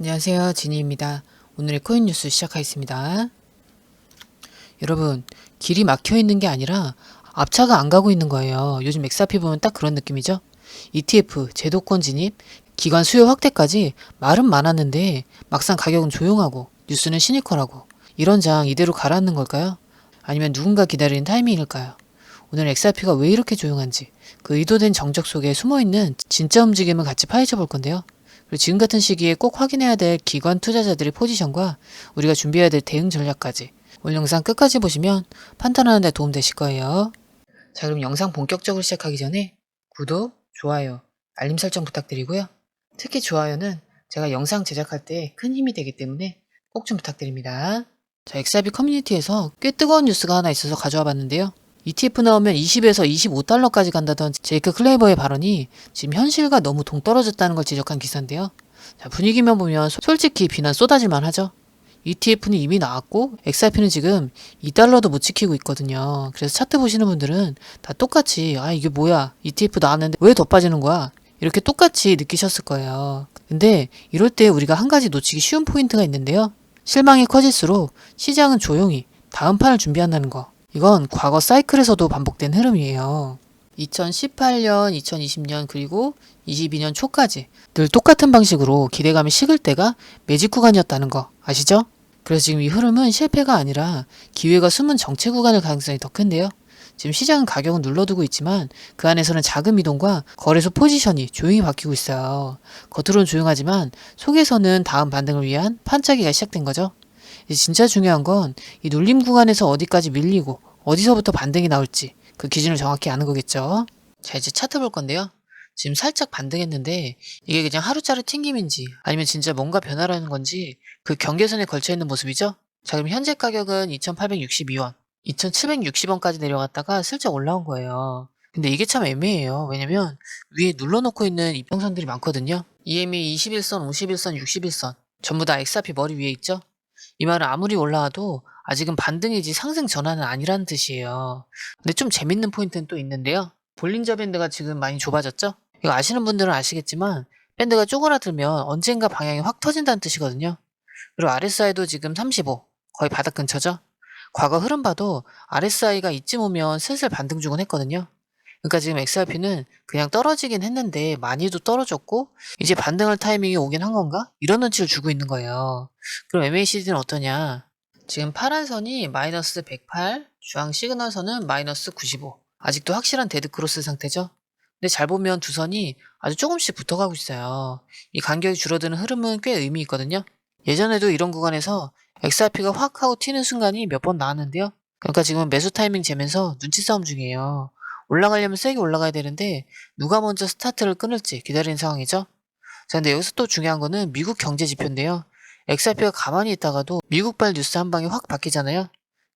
안녕하세요. 지니입니다. 오늘의 코인 뉴스 시작하겠습니다. 여러분, 길이 막혀 있는 게 아니라 앞차가 안 가고 있는 거예요. 요즘 엑사피 보면 딱 그런 느낌이죠? ETF, 제도권 진입, 기관 수요 확대까지 말은 많았는데 막상 가격은 조용하고 뉴스는 시니컬하고 이런 장 이대로 가라앉는 걸까요? 아니면 누군가 기다리는 타이밍일까요? 오늘 엑사피가 왜 이렇게 조용한지 그 의도된 정적 속에 숨어있는 진짜 움직임을 같이 파헤쳐 볼 건데요. 그리고 지금 같은 시기에 꼭 확인해야 될 기관 투자자들의 포지션과 우리가 준비해야 될 대응 전략까지 오늘 영상 끝까지 보시면 판단하는 데 도움 되실 거예요. 자, 그럼 영상 본격적으로 시작하기 전에 구독, 좋아요, 알림 설정 부탁드리고요. 특히 좋아요는 제가 영상 제작할 때 큰 힘이 되기 때문에 꼭 좀 부탁드립니다. 자, 엑사비 커뮤니티에서 꽤 뜨거운 뉴스가 하나 있어서 가져와 봤는데요. ETF 나오면 20에서 25달러까지 간다던 제이크 클레이버의 발언이 지금 현실과 너무 동떨어졌다는 걸 지적한 기사인데요. 자, 분위기만 보면 소- 솔직히 비난 쏟아질만 하죠. ETF는 이미 나왔고 XRP는 지금 2달러도 못 지키고 있거든요. 그래서 차트 보시는 분들은 다 똑같이 아 이게 뭐야 ETF 나왔는데 왜 더 빠지는 거야 이렇게 똑같이 느끼셨을 거예요. 근데 이럴 때 우리가 한 가지 놓치기 쉬운 포인트가 있는데요. 실망이 커질수록 시장은 조용히 다음 판을 준비한다는 거. 이건 과거 사이클에서도 반복된 흐름이에요. 2018년, 2020년 그리고 22년 초까지 늘 똑같은 방식으로 기대감이 식을 때가 매직 구간이었다는 거 아시죠? 그래서 지금 이 흐름은 실패가 아니라 기회가 숨은 정체 구간일 가능성이 더 큰데요. 지금 시장은 가격은 눌러두고 있지만 그 안에서는 자금 이동과 거래소 포지션이 조용히 바뀌고 있어요. 겉으로는 조용하지만 속에서는 다음 반등을 위한 판짜기가 시작된 거죠. 진짜 중요한 건 이 눌림 구간에서 어디까지 밀리고 어디서부터 반등이 나올지 그 기준을 정확히 아는 거겠죠. 자 이제 차트 볼 건데요. 지금 살짝 반등했는데 이게 그냥 하루짜리 튕김인지 아니면 진짜 뭔가 변화라는 건지 그 경계선에 걸쳐 있는 모습이죠. 자 그럼 현재 가격은 2,862원, 2,760원까지 내려갔다가 슬쩍 올라온 거예요. 근데 이게 참 애매해요. 왜냐면 위에 눌러놓고 있는 이평선들이 많거든요. EMA 21선, 51선, 61선 전부 다 XRP 머리 위에 있죠. 이 말은 아무리 올라와도 아직은 반등이지 상승 전환은 아니라는 뜻이에요. 근데 좀 재밌는 포인트는 또 있는데요. 볼링저 밴드가 지금 많이 좁아졌죠? 이거 아시는 분들은 아시겠지만 밴드가 쪼그라들면 언젠가 방향이 확 터진다는 뜻이거든요. 그리고 RSI도 지금 35, 거의 바닥 근처죠? 과거 흐름 봐도 RSI가 이쯤 오면 슬슬 반등 주곤 했거든요. 그러니까 지금 XRP는 그냥 떨어지긴 했는데 많이도 떨어졌고 이제 반등할 타이밍이 오긴 한 건가? 이런 눈치를 주고 있는 거예요. 그럼 MACD는 어떠냐? 지금 파란 선이 마이너스 108, 주황 시그널 선은 마이너스 95. 아직도 확실한 데드 크로스 상태죠? 근데 잘 보면 두 선이 아주 조금씩 붙어가고 있어요. 이 간격이 줄어드는 흐름은 꽤 의미 있거든요. 예전에도 이런 구간에서 XRP가 확 하고 튀는 순간이 몇 번 나왔는데요. 그러니까 지금 매수 타이밍 재면서 눈치 싸움 중이에요. 올라가려면 세게 올라가야 되는데 누가 먼저 스타트를 끊을지 기다리는 상황이죠. 자, 근데 여기서 또 중요한 거는 미국 경제 지표인데요. XRP가 가만히 있다가도 미국발 뉴스 한 방에 확 바뀌잖아요.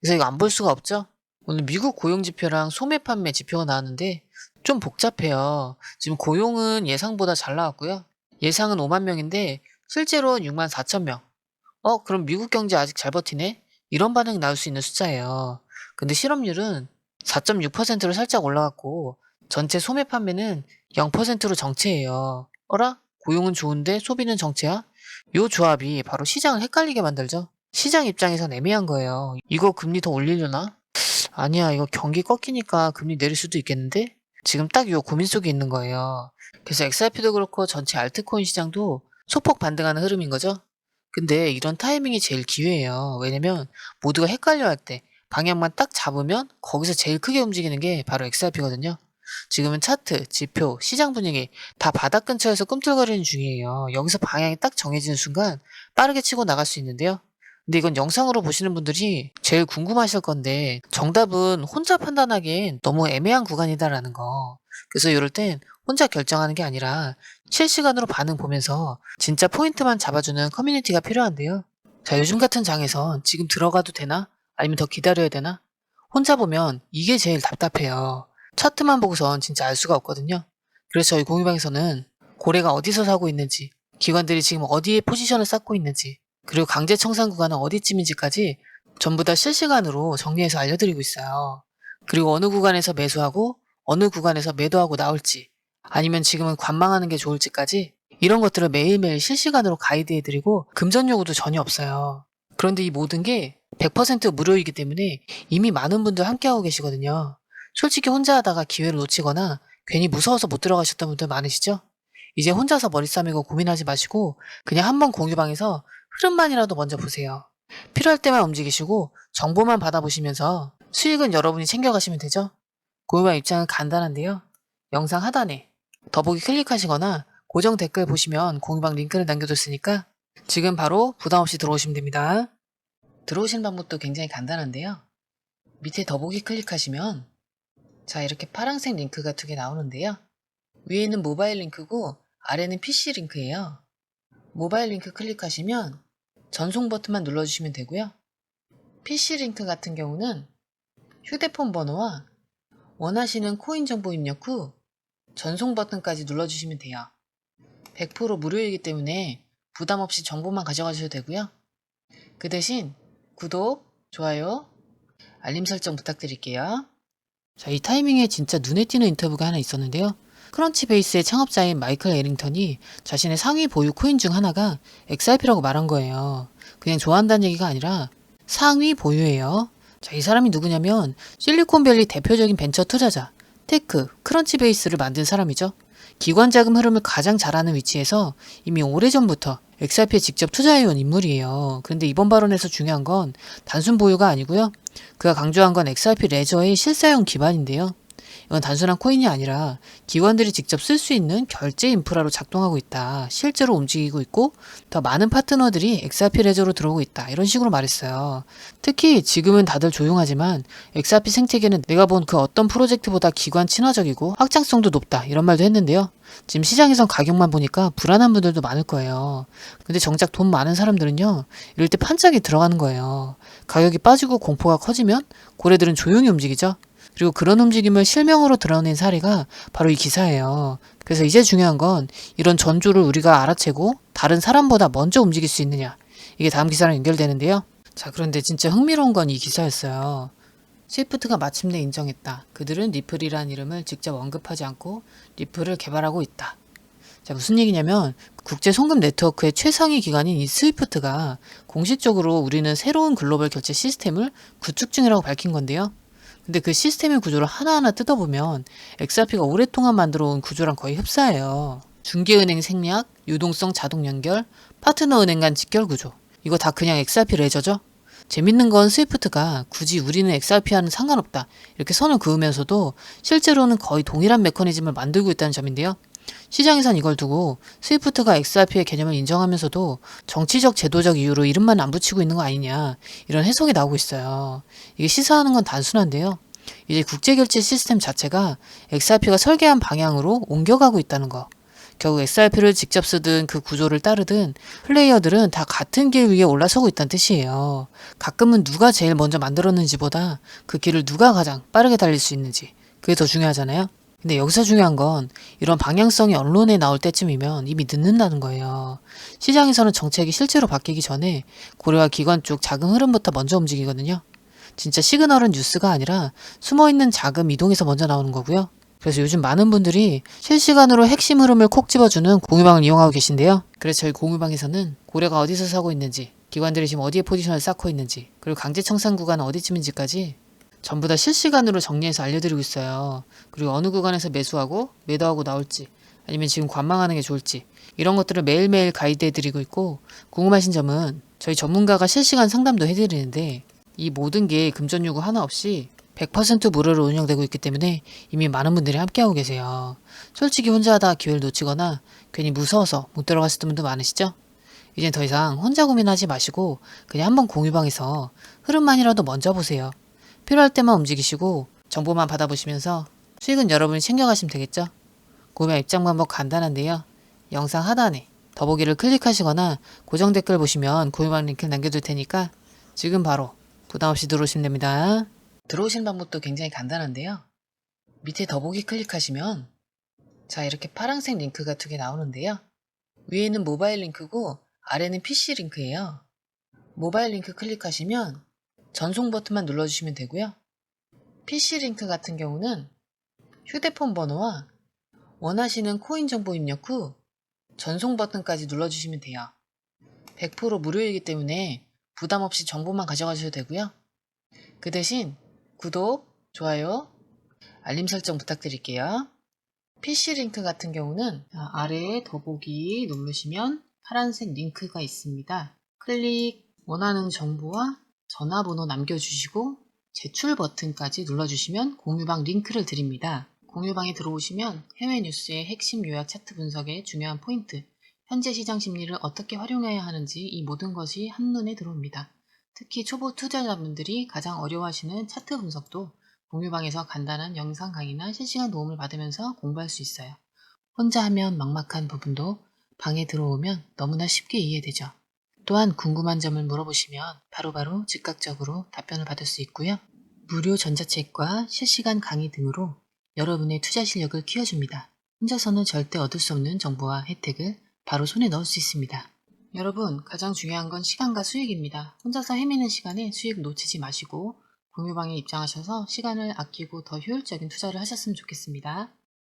그래서 이거 안 볼 수가 없죠. 오늘 미국 고용 지표랑 소매 판매 지표가 나왔는데 좀 복잡해요. 지금 고용은 예상보다 잘 나왔고요. 예상은 5만 명인데 실제로는 6만 4천 명. 어, 그럼 미국 경제 아직 잘 버티네? 이런 반응이 나올 수 있는 숫자예요. 근데 실업률은 4.6%로 살짝 올라갔고 전체 소매 판매는 0%로 정체예요. 어라? 고용은 좋은데 소비는 정체야? 요 조합이 바로 시장을 헷갈리게 만들죠. 시장 입장에선 애매한 거예요. 이거 금리 더 올리려나? 아니야, 이거 경기 꺾이니까 금리 내릴 수도 있겠는데? 지금 딱 요 고민 속에 있는 거예요. 그래서 XRP도 그렇고 전체 알트코인 시장도 소폭 반등하는 흐름인 거죠. 근데 이런 타이밍이 제일 기회예요. 왜냐면 모두가 헷갈려 할 때 방향만 딱 잡으면 거기서 제일 크게 움직이는 게 바로 XRP거든요. 지금은 차트, 지표, 시장 분위기 다 바닥 근처에서 꿈틀거리는 중이에요. 여기서 방향이 딱 정해지는 순간 빠르게 치고 나갈 수 있는데요. 근데 이건 영상으로 보시는 분들이 제일 궁금하실 건데 정답은 혼자 판단하기엔 너무 애매한 구간이다라는 거. 그래서 이럴 땐 혼자 결정하는 게 아니라 실시간으로 반응 보면서 진짜 포인트만 잡아주는 커뮤니티가 필요한데요. 자, 요즘 같은 장에선 지금 들어가도 되나? 아니면 더 기다려야 되나? 혼자 보면 이게 제일 답답해요. 차트만 보고선 진짜 알 수가 없거든요. 그래서 저희 공유방에서는 고래가 어디서 사고 있는지, 기관들이 지금 어디에 포지션을 쌓고 있는지, 그리고 강제 청산 구간은 어디쯤인지까지 전부 다 실시간으로 정리해서 알려드리고 있어요. 그리고 어느 구간에서 매수하고 어느 구간에서 매도하고 나올지, 아니면 지금은 관망하는 게 좋을지까지 이런 것들을 매일매일 실시간으로 가이드해드리고 금전 요구도 전혀 없어요. 그런데 이 모든 게 100% 무료이기 때문에 이미 많은 분들 함께하고 계시거든요. 솔직히 혼자 하다가 기회를 놓치거나 괜히 무서워서 못 들어가셨던 분들 많으시죠? 이제 혼자서 머리 싸매고 고민하지 마시고 그냥 한번 공유방에서 흐름만이라도 먼저 보세요. 필요할 때만 움직이시고 정보만 받아보시면서 수익은 여러분이 챙겨가시면 되죠? 공유방 입장은 간단한데요. 영상 하단에 더보기 클릭하시거나 고정 댓글 보시면 공유방 링크를 남겨뒀으니까 지금 바로 부담 없이 들어오시면 됩니다. 들어오시는 방법도 굉장히 간단한데요. 밑에 더보기 클릭하시면 자 이렇게 파란색 링크가 두 개 나오는데요. 위에는 모바일 링크고 아래는 PC 링크예요. 모바일 링크 클릭하시면 전송 버튼만 눌러주시면 되고요. PC 링크 같은 경우는 휴대폰 번호와 원하시는 코인 정보 입력 후 전송 버튼까지 눌러주시면 돼요. 100% 무료이기 때문에 부담 없이 정보만 가져가셔도 되고요. 그 대신 구독, 좋아요, 알림 설정 부탁드릴게요. 자, 이 타이밍에 진짜 눈에 띄는 인터뷰가 하나 있었는데요. 크런치베이스의 창업자인 마이클 에링턴이 자신의 상위 보유 코인 중 하나가 XRP라고 말한 거예요. 그냥 좋아한다는 얘기가 아니라 상위 보유예요. 자, 이 사람이 누구냐면 실리콘밸리 대표적인 벤처 투자자 테크 크런치베이스를 만든 사람이죠. 기관 자금 흐름을 가장 잘 아는 위치에서 이미 오래전부터 XRP에 직접 투자해온 인물이에요. 그런데 이번 발언에서 중요한 건 단순 보유가 아니고요. 그가 강조한 건 XRP 레저의 실사용 기반인데요. 이건 단순한 코인이 아니라 기관들이 직접 쓸 수 있는 결제 인프라로 작동하고 있다. 실제로 움직이고 있고 더 많은 파트너들이 XRP 레저로 들어오고 있다. 이런 식으로 말했어요. 특히 지금은 다들 조용하지만 XRP 생태계는 내가 본 그 어떤 프로젝트보다 기관 친화적이고 확장성도 높다. 이런 말도 했는데요. 지금 시장에선 가격만 보니까 불안한 분들도 많을 거예요. 근데 정작 돈 많은 사람들은요. 이럴 때 판짝이 들어가는 거예요. 가격이 빠지고 공포가 커지면 고래들은 조용히 움직이죠. 그리고 그런 움직임을 실명으로 드러낸 사례가 바로 이 기사예요. 그래서 이제 중요한 건 이런 전조를 우리가 알아채고 다른 사람보다 먼저 움직일 수 있느냐. 이게 다음 기사랑 연결되는데요. 자, 그런데 진짜 흥미로운 건 이 기사였어요. 스위프트가 마침내 인정했다. 그들은 리플이란 이름을 직접 언급하지 않고 리플을 개발하고 있다. 자, 무슨 얘기냐면 국제 송금 네트워크의 최상위 기관인 이 스위프트가 공식적으로 우리는 새로운 글로벌 결제 시스템을 구축 중이라고 밝힌 건데요. 근데 그 시스템의 구조를 하나하나 뜯어보면 XRP가 오랫동안 만들어 온 구조랑 거의 흡사해요. 중개은행 생략, 유동성 자동 연결, 파트너 은행 간 직결 구조. 이거 다 그냥 XRP 레저죠? 재밌는 건 스위프트가 굳이 우리는 XRP와는 상관없다. 이렇게 선을 그으면서도 실제로는 거의 동일한 메커니즘을 만들고 있다는 점인데요. 시장에선 이걸 두고 스위프트가 XRP의 개념을 인정하면서도 정치적 제도적 이유로 이름만 안 붙이고 있는 거 아니냐 이런 해석이 나오고 있어요. 이게 시사하는 건 단순한데요. 이제 국제결제 시스템 자체가 XRP가 설계한 방향으로 옮겨가고 있다는 거. 결국 XRP를 직접 쓰든 그 구조를 따르든 플레이어들은 다 같은 길 위에 올라서고 있다는 뜻이에요. 가끔은 누가 제일 먼저 만들었는지보다 그 길을 누가 가장 빠르게 달릴 수 있는지 그게 더 중요하잖아요. 근데 여기서 중요한 건 이런 방향성이 언론에 나올 때쯤이면 이미 늦는다는 거예요. 시장에서는 정책이 실제로 바뀌기 전에 고려와 기관 쪽 자금 흐름부터 먼저 움직이거든요. 진짜 시그널은 뉴스가 아니라 숨어있는 자금 이동에서 먼저 나오는 거고요. 그래서 요즘 많은 분들이 실시간으로 핵심 흐름을 콕 집어주는 공유방을 이용하고 계신데요. 그래서 저희 공유방에서는 고려가 어디서 사고 있는지, 기관들이 지금 어디에 포지션을 쌓고 있는지, 그리고 강제 청산 구간은 어디쯤인지까지 전부 다 실시간으로 정리해서 알려드리고 있어요. 그리고 어느 구간에서 매수하고 매도하고 나올지, 아니면 지금 관망하는 게 좋을지, 이런 것들을 매일매일 가이드해드리고 있고, 궁금하신 점은 저희 전문가가 실시간 상담도 해드리는데, 이 모든 게 금전 요구 하나 없이 100% 무료로 운영되고 있기 때문에 이미 많은 분들이 함께하고 계세요. 솔직히 혼자 하다 기회를 놓치거나 괜히 무서워서 못 들어갔었던 분도 많으시죠? 이젠 더 이상 혼자 고민하지 마시고 그냥 한번 공유방에서 흐름만이라도 먼저 보세요. 필요할 때만 움직이시고 정보만 받아보시면서 수익은 여러분이 챙겨가시면 되겠죠? 공유방 입장 방법 간단한데요. 영상 하단에 더보기를 클릭하시거나 고정 댓글 보시면 공유방 링크 남겨둘 테니까 지금 바로 부담 없이 들어오시면 됩니다. 들어오시는 방법도 굉장히 간단한데요. 밑에 더보기 클릭하시면 자 이렇게 파란색 링크가 두 개 나오는데요. 위에는 모바일 링크고 아래는 PC 링크예요. 모바일 링크 클릭하시면 전송 버튼만 눌러주시면 되고요. PC 링크 같은 경우는 휴대폰 번호와 원하시는 코인 정보 입력 후 전송 버튼까지 눌러주시면 돼요. 100% 무료이기 때문에 부담 없이 정보만 가져가셔도 되고요. 그 대신 구독, 좋아요, 알림 설정 부탁드릴게요. PC 링크 같은 경우는 아래에 더보기 누르시면 파란색 링크가 있습니다. 클릭, 원하는 정보와 전화번호 남겨주시고 제출 버튼까지 눌러주시면 공유방 링크를 드립니다. 공유방에 들어오시면 해외 뉴스의 핵심 요약 차트 분석의 중요한 포인트, 현재 시장 심리를 어떻게 활용해야 하는지 이 모든 것이 한눈에 들어옵니다. 특히 초보 투자자분들이 가장 어려워하시는 차트 분석도 공유방에서 간단한 영상 강의나 실시간 도움을 받으면서 공부할 수 있어요. 혼자 하면 막막한 부분도 방에 들어오면 너무나 쉽게 이해되죠. 또한 궁금한 점을 물어보시면 바로 바로 즉각적으로 답변을 받을 수 있고요. 무료 전자책과 실시간 강의 등으로 여러분의 투자 실력을 키워줍니다. 혼자서는 절대 얻을 수 없는 정보와 혜택을 바로 손에 넣을 수 있습니다. 여러분, 가장 중요한 건 시간과 수익입니다. 혼자서 헤매는 시간에 수익 놓치지 마시고 공유방에 입장하셔서 시간을 아끼고 더 효율적인 투자를 하셨으면 좋겠습니다.